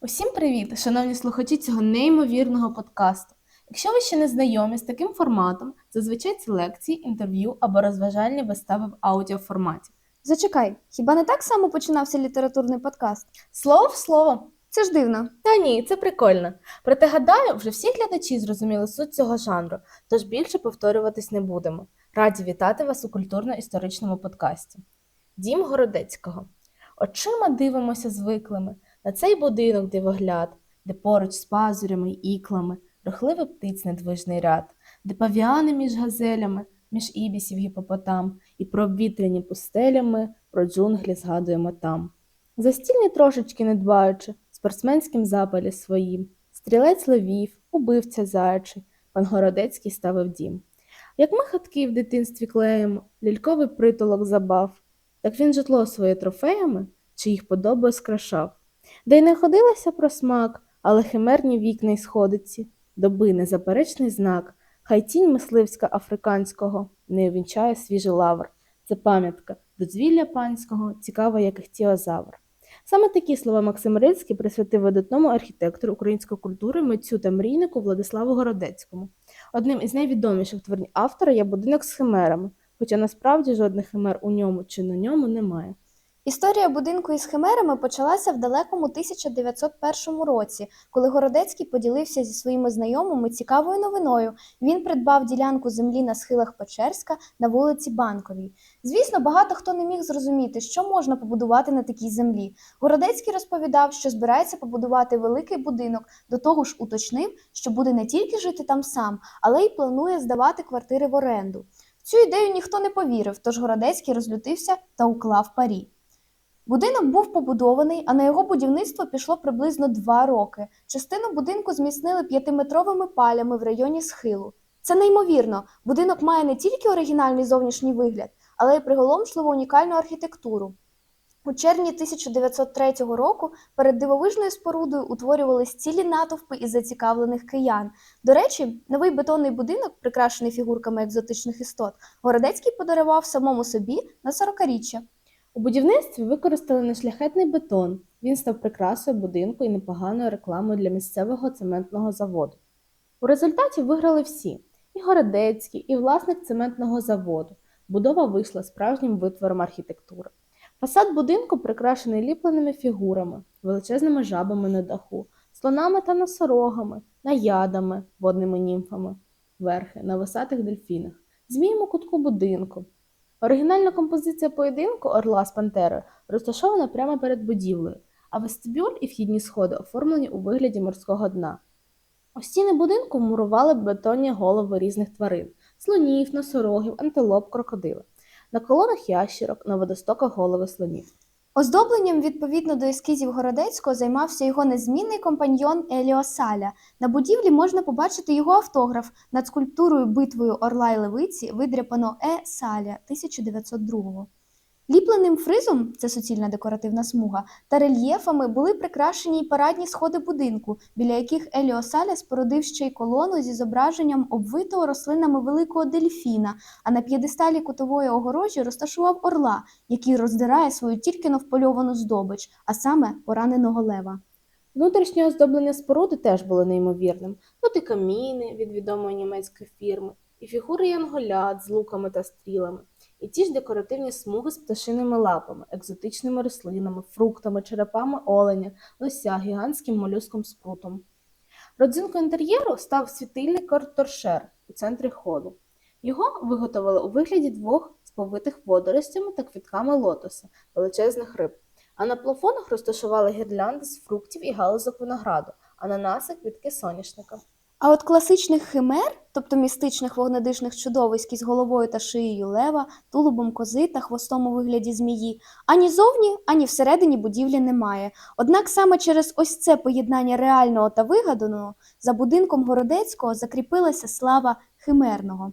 Усім привіт, шановні слухачі цього неймовірного подкасту. Якщо ви ще не знайомі з таким форматом, зазвичай це лекції, інтерв'ю або розважальні вистави в аудіоформаті. Зачекай, хіба не так само починався літературний подкаст? Слово в слово. Це ж дивно. Та ні, це прикольно. Проте гадаю, вже всі глядачі зрозуміли суть цього жанру, тож більше повторюватись не будемо. Раді вітати вас у культурно-історичному подкасті. Дім Городецького. Очима дивимося звиклими на цей будинок дивогляд, де поруч з пазурями й іклами рухливий птиць недвижний ряд, де павіани між газелями, між ібісів гіпопотам, і про обвітряні пустелями, про джунглі згадуємо там. Застільні трошечки не дбаючи, спортсменським запалі своїм, стрілець левів, убивця заячий, пан Городецький ставив дім. Як ми хатки в дитинстві клеїмо, ляльковий притулок забав, так він житло своє трофеями, чи їх подобою скрашав. Де й не ходилося про смак, але химерні вікна й сходиці, доби незаперечний знак, хай тінь мисливська африканського не увінчає свіжий лавр. Це пам'ятка дозвілля панського, цікава, як іхтіозавр. Саме такі слова Максим Рильський присвятив видатному архітектору української культури, митцю та мрійнику Владиславу Городецькому. Одним із найвідоміших творень автора є будинок з химерами, хоча насправді жодних химер у ньому чи на ньому немає. Історія будинку із химерами почалася в далекому 1901 році, коли Городецький поділився зі своїми знайомими цікавою новиною. Він придбав ділянку землі на схилах Печерська на вулиці Банковій. Звісно, багато хто не міг зрозуміти, що можна побудувати на такій землі. Городецький розповідав, що збирається побудувати великий будинок, до того ж уточнив, що буде не тільки жити там сам, але й планує здавати квартири в оренду. В цю ідею ніхто не повірив, тож Городецький розлютився та уклав парі. Будинок був побудований, а на його будівництво пішло приблизно два роки. Частину будинку зміцнили п'ятиметровими палями в районі схилу. Це неймовірно. Будинок має не тільки оригінальний зовнішній вигляд, але й приголомшливо унікальну архітектуру. У червні 1903 року перед дивовижною спорудою утворювались цілі натовпи із зацікавлених киян. До речі, новий бетонний будинок, прикрашений фігурками екзотичних істот, Городецький подарував самому собі на 40-річчя. У будівництві використали нешляхетний бетон. Він став прикрасою будинку і непоганою рекламою для місцевого цементного заводу. У результаті виграли всі: і Городецький, і власник цементного заводу. Будова вийшла справжнім витвором архітектури. Фасад будинку прикрашений ліпленими фігурами, величезними жабами на даху, слонами та носорогами, наядами, водними німфами, верхи на висатих дельфінах, змієм у кутку будинку. Оригінальна композиція поєдинку орла з пантерою розташована прямо перед будівлею, а вестибюль і вхідні сходи оформлені у вигляді морського дна. У стіни будинку мурували бетонні голови різних тварин слонів, носорогів, антилоп, крокодили. На колонах ящерок, на водостоках голови слонів. Оздобленням відповідно до ескізів Городецького займався його незмінний компаньйон Еліо Саля. На будівлі можна побачити його автограф над скульптурою битвою Орла і Левиці видряпано Е. Саля 1902 Ліпленим фризом, це суцільна декоративна смуга, та рельєфами були прикрашені й парадні сходи будинку, біля яких Еліо Саля спорудив ще й колону зі зображенням обвитого рослинами великого дельфіна, а на п'єдесталі кутової огорожі розташував орла, який роздирає свою тільки но впольовану здобич, а саме пораненого лева. Внутрішнє оздоблення споруди теж було неймовірним. Тут і каміни від відомої німецької фірми, і фігури янголят з луками та стрілами, і ті ж декоративні смуги з пташиними лапами, екзотичними рослинами, фруктами, черепами оленя, лося, гігантським молюском спрутом. Родзинкою інтер'єру став світильник торшер у центрі ходу. Його виготовили у вигляді двох сповитих водоростями та квітками лотоса, величезних риб. А на плафонах розташували гірлянди з фруктів і галузок винограду, ананаси, квітки соняшника. А от класичних химер, тобто містичних вогнедишних чудовиськ із головою та шиєю лева, тулубом кози та хвостом у вигляді змії, ані зовні, ані всередині будівлі немає. Однак саме через ось це поєднання реального та вигаданого за будинком Городецького закріпилася слава химерного.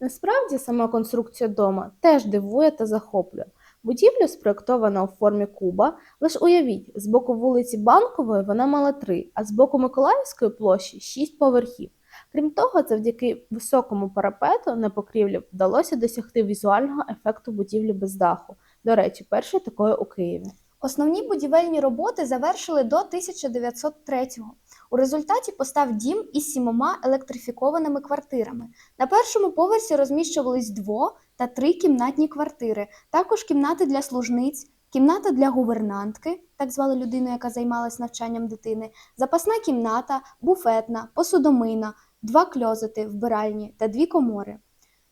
Насправді сама конструкція дома теж дивує та захоплює. Будівля спроєктована у формі куба, лише уявіть, з боку вулиці Банкової вона мала три, а з боку Миколаївської площі шість поверхів. Крім того, завдяки високому парапету на покрівлі вдалося досягти візуального ефекту будівлі без даху. До речі, першої такої у Києві. Основні будівельні роботи завершили до 1903-го. У результаті постав дім із сімома електрифікованими квартирами. На першому поверсі розміщувались дво- та трикімнатні квартири, також кімнати для служниць, кімната для гувернантки, так звали людину, яка займалась навчанням дитини, запасна кімната, буфетна, посудомийна, два кльозети, вбиральні та дві комори.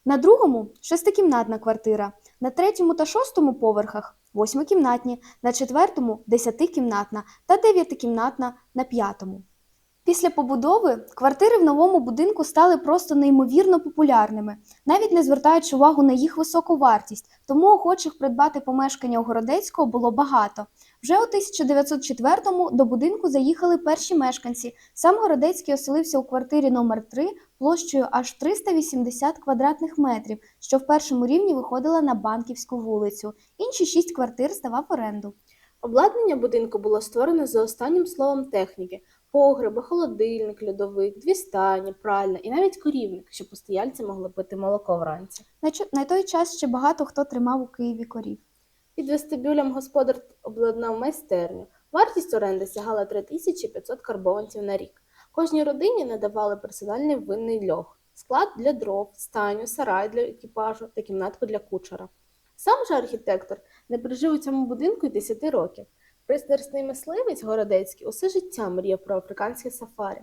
На другому шестикімнатна квартира, на третьому та шостому поверхах восьмикімнатні, на четвертому десятикімнатна та дев'ятикімнатна на п'ятому. Після побудови квартири в новому будинку стали просто неймовірно популярними, навіть не звертаючи увагу на їх високу вартість, тому охочих придбати помешкання у Городецького було багато. Вже у 1904-му до будинку заїхали перші мешканці. Сам Городецький оселився у квартирі номер 3 площею аж 380 квадратних метрів, що в першому рівні виходила на Банківську вулицю. Інші шість квартир здавав оренду. Обладнання будинку було створено за останнім словом техніки: погреби, холодильник, льодовик, дві стайні, пральня і навіть корівник, щоб постояльці могли пити молоко вранці. На, чо- на той час ще багато хто тримав у Києві корів. Під вестибюлем господар обладнав майстерню. Вартість оренди сягала 3500 карбованців на рік. Кожній родині надавали персональний винний льох, склад для дров, стайню, сарай для екіпажу та кімнатку для кучера. Сам же архітектор не прожив у цьому будинку й 10 років. Пристрасний мисливець Городецький усе життя мріяв про африканське сафарі.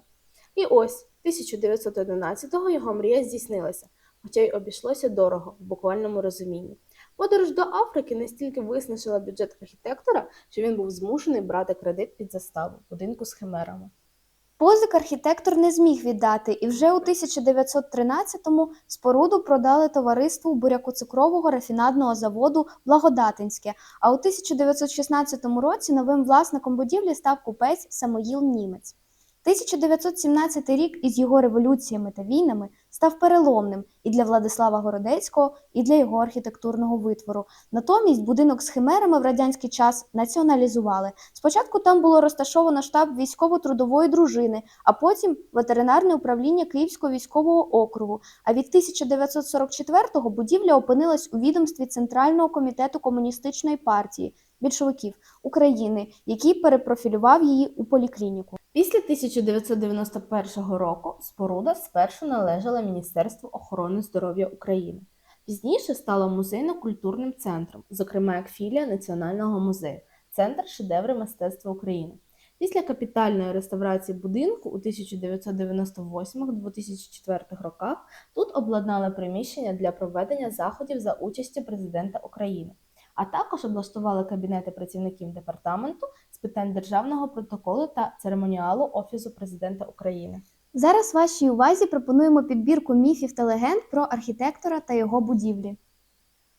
І ось 1911-го його мрія здійснилася, хоча й обійшлося дорого в буквальному розумінні. Подорож до Африки настільки виснажила бюджет архітектора, що він був змушений брати кредит під заставу будинку з химерами. Позик архітектор не зміг віддати, і вже у 1913-му споруду продали товариству бурякоцукрового рафінадного заводу Благодатинське. А у 1916 році новим власником будівлі став купець Самоїл Німець. 1917 рік із його революціями та війнами став переломним і для Владислава Городецького, і для його архітектурного витвору. Натомість будинок з химерами в радянський час націоналізували. Спочатку там було розташовано штаб військово-трудової дружини, а потім ветеринарне управління Київського військового округу. А від 1944-го будівля опинилась у відомстві Центрального комітету комуністичної партії більшовиків України, який перепрофілював її у поліклініку. Після 1991 року споруда спершу належала Міністерству охорони здоров'я України. Пізніше стала музейно-культурним центром, зокрема як філія Національного музею, Центр шедеври мистецтва України. Після капітальної реставрації будинку у 1998-2004 роках тут обладнали приміщення для проведення заходів за участі президента України, а також облаштували кабінети працівників департаменту з питань державного протоколу та церемоніалу Офісу президента України. Зараз вашій увазі пропонуємо підбірку міфів та легенд про архітектора та його будівлі.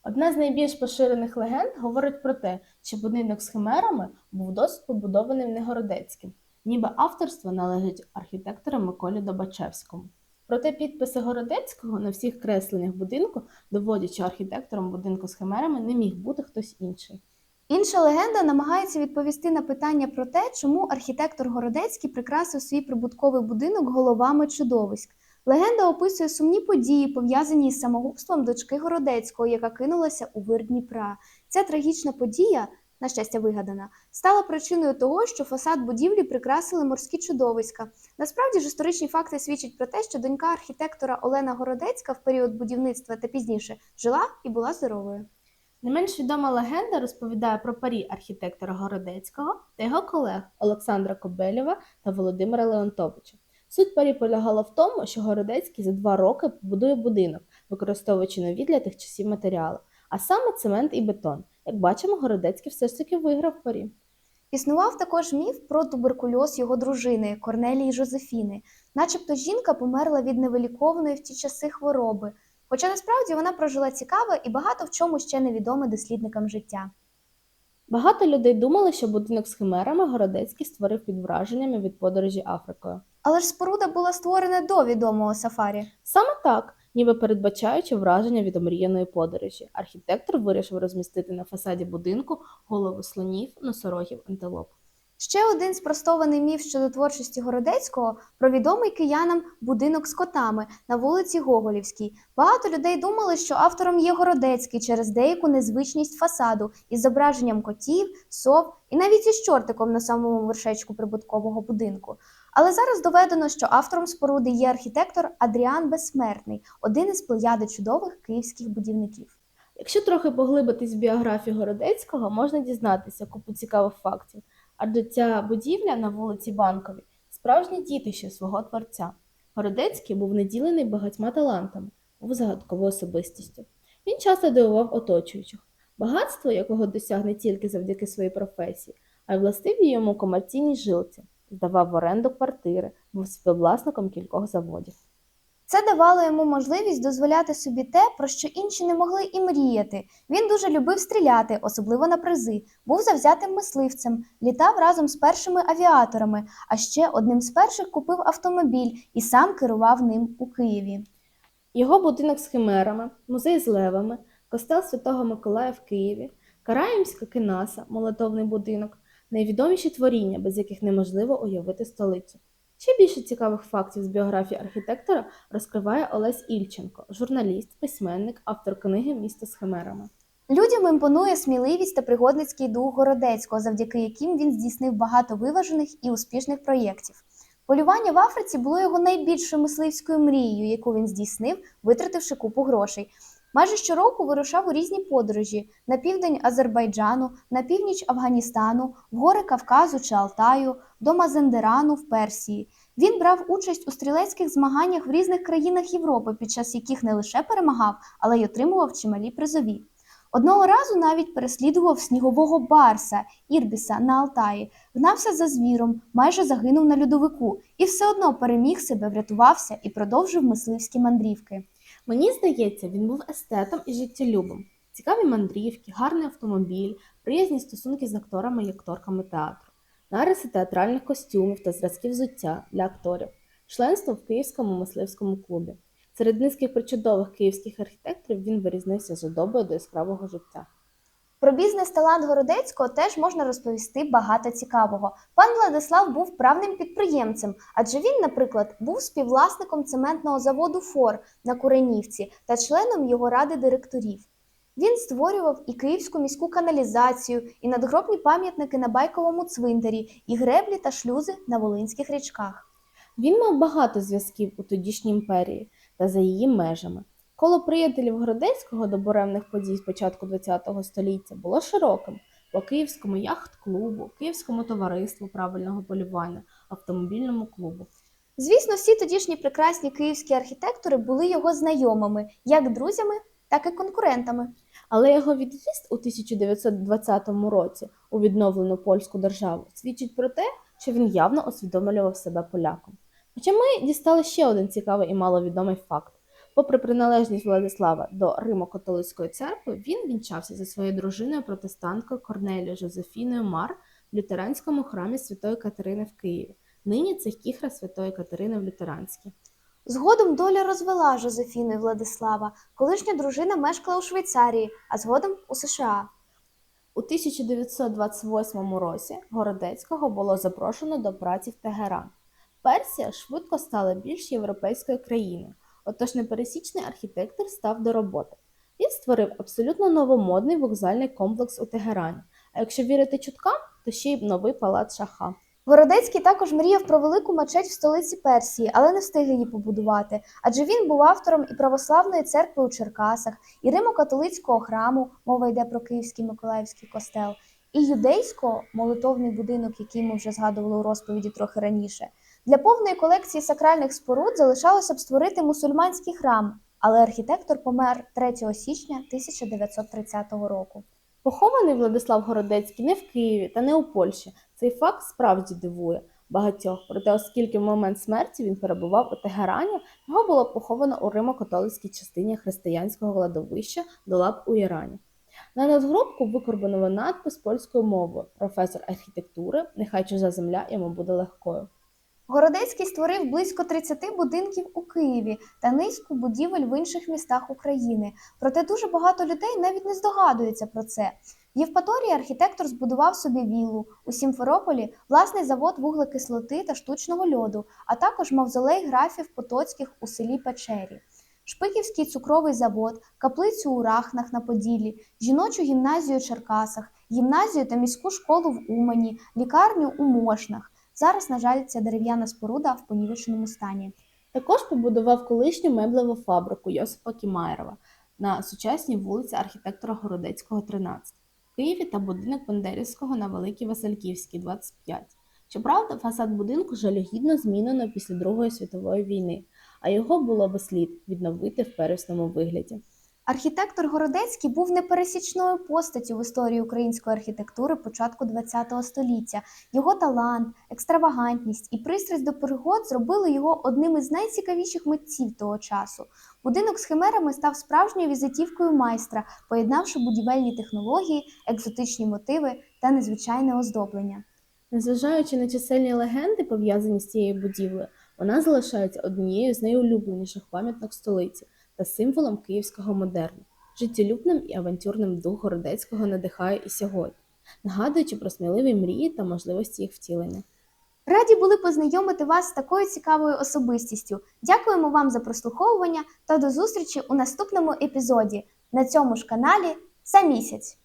Одна з найбільш поширених легенд говорить про те, що будинок з химерами був досить побудований Негородецьким, ніби авторство належить архітектору Миколі Добачевському. Проте підписи Городецького на всіх кресленнях будинку доводять, що архітектором будинку з химерами не міг бути хтось інший. Інша легенда намагається відповісти на питання про те, чому архітектор Городецький прикрасив свій прибутковий будинок головами чудовиськ. Легенда описує сумні події, пов'язані із самогубством дочки Городецького, яка кинулася у вир Дніпра. Ця трагічна подія, на щастя, вигадана, стала причиною того, що фасад будівлі прикрасили морські чудовиська. Насправді ж історичні факти свідчать про те, що донька архітектора Олена Городецька в період будівництва та пізніше жила і була здоровою. Не менш відома легенда розповідає про парі архітектора Городецького та його колег Олександра Кобелєва та Володимира Леонтовича. Суть парі полягала в тому, що Городецький за два роки побудує будинок, використовуючи нові для тих часів матеріали, а саме цемент і бетон. Як бачимо, Городецький все ж таки виграв парі. Існував також міф про туберкульоз його дружини Корнелії Жозефіни, начебто жінка померла від невиліковної в ті часи хвороби, хоча насправді вона прожила цікаве і багато в чому ще невідоме дослідникам життя. Багато людей думали, що будинок з химерами Городецький створив під враженнями від подорожі Африкою. Але ж споруда була створена до відомого сафарі. Саме так, ніби передбачаючи враження від омріяної подорожі, архітектор вирішив розмістити на фасаді будинку голови слонів, носорогів, антилоп. Ще один спростований міф щодо творчості Городецького про відомий киянам будинок з котами на вулиці Гоголівській. Багато людей думали, що автором є Городецький через деяку незвичність фасаду із зображенням котів, сов і навіть із чортиком на самому вершечку прибуткового будинку. Але зараз доведено, що автором споруди є архітектор Адріан Безсмертний, один із плеяди чудових київських будівників. Якщо трохи поглибитись в біографію Городецького, можна дізнатися купу цікавих фактів, адже ця будівля на вулиці Банковій справжнє дітище свого творця. Городецький був наділений багатьма талантами, був загадковою особистістю. Він часто дивував оточуючих. Багатство, якого досяг не тільки завдяки своїй професії, а й властиві йому комерційній жилці, здавав в оренду квартири, був співвласником кількох заводів. Це давало йому можливість дозволяти собі те, про що інші не могли і мріяти. Він дуже любив стріляти, особливо на призи, був завзятим мисливцем, літав разом з першими авіаторами, а ще одним з перших купив автомобіль і сам керував ним у Києві. Його будинок з химерами, музей з левами, костел Святого Миколая в Києві, Караїмська кинаса, молитовний будинок найвідоміші творіння, без яких неможливо уявити столицю. Ще більше цікавих фактів з біографії архітектора розкриває Олесь Ільченко, журналіст, письменник, автор книги Місто з химерами. Людям імпонує сміливість та пригодницький дух Городецького, завдяки яким він здійснив багато виважених і успішних проєктів. Полювання в Африці було його найбільшою мисливською мрією, яку він здійснив, витративши купу грошей. Майже щороку вирушав у різні подорожі на південь Азербайджану, на північ Афганістану, в гори Кавказу чи Алтаю, до Мазендерану в Персії. Він брав участь у стрілецьких змаганнях в різних країнах Європи, під час яких не лише перемагав, але й отримував чималі призові. Одного разу навіть переслідував снігового барса Ірбіса на Алтаї, гнався за звіром, майже загинув на льодовику і все одно переміг себе, врятувався і продовжив мисливські мандрівки. Мені здається, він був естетом і життєлюбом. Цікаві мандрівки, гарний автомобіль, приязні стосунки з акторами і акторками театру, нариси театральних костюмів та зразків взуття для акторів, членство в Київському мисливському клубі. Серед низки причудових київських архітекторів він вирізнився жадобою до яскравого життя. Про бізнес-талант Городецького теж можна розповісти багато цікавого. Пан Владислав був правним підприємцем, адже він, наприклад, був співвласником цементного заводу Фор на Куренівці та членом його ради директорів. Він створював і Київську міську каналізацію, і надгробні пам'ятники на байковому цвинтарі, і греблі та шлюзи на Волинських річках. Він мав багато зв'язків у тодішній імперії та за її межами. Коло приятелів Городецького до буремних подій з початку ХХ століття було широким по Київському яхт-клубу, Київському товариству правильного полювання, автомобільному клубу. Звісно, всі тодішні прекрасні київські архітектори були його знайомими, як друзями, так і конкурентами. Але його від'їзд у 1920 році у відновлену польську державу свідчить про те, що він явно усвідомлював себе поляком. Хоча ми дістали ще один цікавий і маловідомий факт. Попри приналежність Владислава до Римо-католицької церкви, він вінчався зі своєю дружиною протестанткою Корнелією Жозефіною Мар в лютеранському храмі Святої Катерини в Києві. Нині це кіхра Святої Катерини в Лютеранській. Згодом доля розвела Жозефіну і Владислава. Колишня дружина мешкала у Швейцарії, а згодом у США. У 1928 році Городецького було запрошено до праці в Тегеран. Персія швидко стала більш європейською країною, отож непересічний архітектор став до роботи. Він створив абсолютно новомодний вокзальний комплекс у Тегерані, а якщо вірити чуткам, то ще й новий палац шаха. Городецький також мріяв про велику мечеть в столиці Персії, але не встиг її побудувати, адже він був автором і православної церкви у Черкасах, і Римо-католицького храму, мова йде про Київський Миколаївський костел, і юдейського молитовний будинок, який ми вже згадували у розповіді трохи раніше. Для повної колекції сакральних споруд залишалося б створити мусульманський храм, але архітектор помер 3 січня 1930 року. Похований Владислав Городецький не в Києві та не у Польщі. Цей факт справді дивує багатьох. Проте, оскільки в момент смерті він перебував у Тегерані, його було поховано у Римо-католицькій частині християнського кладовища Долаб у Ірані. На надгробку викорбовано надпис польською мовою Професор архітектури, нехай чужа земля йому буде легкою. Городецький створив близько 30 будинків у Києві та низку будівель в інших містах України. Проте дуже багато людей навіть не здогадується про це. В Євпаторії архітектор збудував собі віллу, у Сімферополі власний завод вуглекислоти та штучного льоду, а також мавзолей графів Потоцьких у селі Печері. Шпиківський цукровий завод, каплицю у Рахнах на Поділлі, жіночу гімназію у Черкасах, гімназію та міську школу в Умані, лікарню у Мошнах. Зараз, на жаль, ця дерев'яна споруда в понівеченому стані. Також побудував колишню меблеву фабрику Йосипа Кімаєрова на сучасній вулиці архітектора Городецького, 13, в Києві та будинок Бендерівського на Великій Васильківській, 25. Щоправда, фасад будинку жалюгідно змінено після Другої світової війни, а його було би слід відновити в первісному вигляді. Архітектор Городецький був непересічною постаттю в історії української архітектури початку ХХ століття. Його талант, екстравагантність і пристрасть до пригод зробили його одним із найцікавіших митців того часу. Будинок з химерами став справжньою візитівкою майстра, поєднавши будівельні технології, екзотичні мотиви та незвичайне оздоблення. Незважаючи на чисельні легенди, пов'язані з цією будівлею, вона залишається однією з найулюбленіших пам'яток столиці та символом київського модерну. Життєлюбним і авантюрним дух Городецького надихає і сьогодні, нагадуючи про сміливі мрії та можливості їх втілення. Раді були познайомити вас з такою цікавою особистістю. Дякуємо вам за прослуховування та до зустрічі у наступному епізоді на цьому ж каналі за місяць.